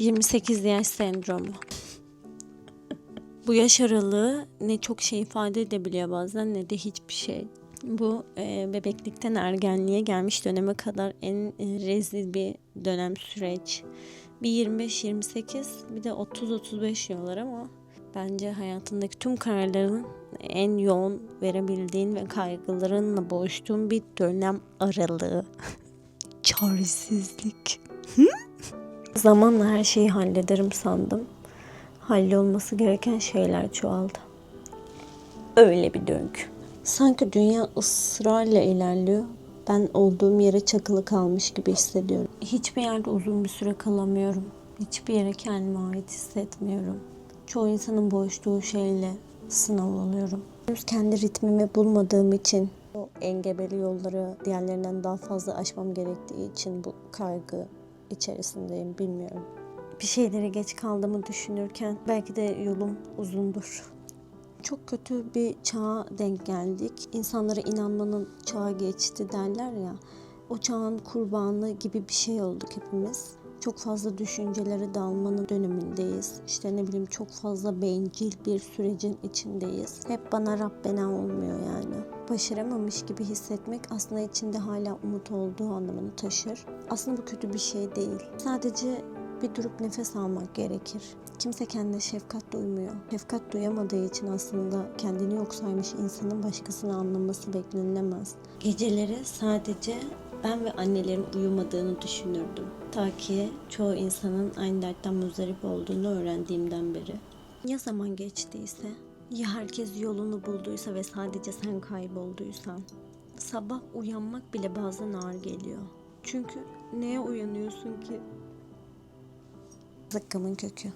28 yaş sendromu. Bu yaş aralığı ne çok şey ifade edebiliyor bazen ne de hiçbir şey. Bu e, bebeklikten ergenliğe gelmiş döneme kadar en e, rezil bir dönem süreç. Bir 25-28 bir de 30-35 diyorlar ama bence hayatındaki tüm kararların en yoğun verebildiğin ve kaygılarınla boğuştuğun bir dönem aralığı. Çaresizlik. Zamanla her şeyi hallederim sandım. Hallolması gereken şeyler çoğaldı. Öyle bir döngü. Sanki dünya ısrarla ilerliyor. Ben olduğum yere çakılı kalmış gibi hissediyorum. Hiçbir yerde uzun bir süre kalamıyorum. Hiçbir yere kendime ait hissetmiyorum. Çoğu insanın boğuştuğu şeyle sınav oluyorum. Henüz kendi ritmimi bulmadığım için o engebeli yolları diğerlerinden daha fazla aşmam gerektiği için bu kaygı içerisindeyim bilmiyorum. Bir şeylere geç kaldığımı düşünürken belki de yolum uzundur. Çok kötü bir çağa denk geldik. İnsanlara inanmanın çağı geçti derler ya. O çağın kurbanı gibi bir şey olduk hepimiz. Çok fazla düşüncelere dalmanın dönemindeyiz. İşte ne bileyim çok fazla bencil bir sürecin içindeyiz. Hep bana Rabbena olmuyor yani. Başaramamış gibi hissetmek aslında içinde hala umut olduğu anlamını taşır. Aslında bu kötü bir şey değil. Sadece bir durup nefes almak gerekir. Kimse kendine şefkat duymuyor. Şefkat duyamadığı için aslında kendini yok saymış insanın başkasını anlaması beklenilemez. Geceleri sadece ben ve annelerin uyumadığını düşünürdüm. Ta ki çoğu insanın aynı dertten muzdarip olduğunu öğrendiğimden beri. Ya zaman geçtiyse, ya herkes yolunu bulduysa ve sadece sen kaybolduysan. Sabah uyanmak bile bazen ağır geliyor. Çünkü neye uyanıyorsun ki? Zıkkımın kökü.